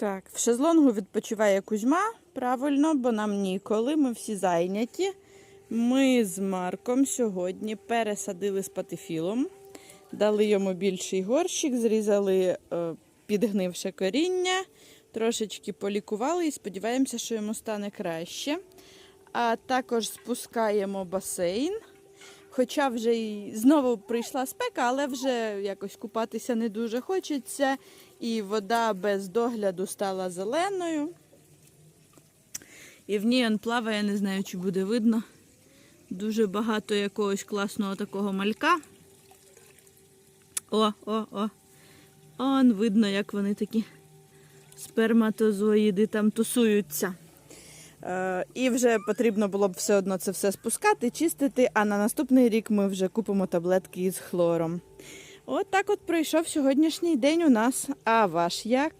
Так, в шезлонгу відпочиває Кузьма. Правильно, бо нам ніколи, ми всі зайняті. Ми з Марком сьогодні пересадили з патифілом, дали йому більший горщик, зрізали е, підгнивше коріння, трошечки полікували і сподіваємося, що йому стане краще. А також спускаємо басейн. Хоча вже і знову прийшла спека, але вже якось купатися не дуже хочеться. І вода без догляду стала зеленою. І в ній он плаває, не знаю, чи буде видно. Дуже багато якогось класного такого малька. О, о, о. Он видно, як вони такі сперматозоїди там тусуються. Е, і вже потрібно було б все одно це все спускати, чистити, а на наступний рік ми вже купимо таблетки із хлором. От так от пройшов сьогоднішній день у нас. А ваш як?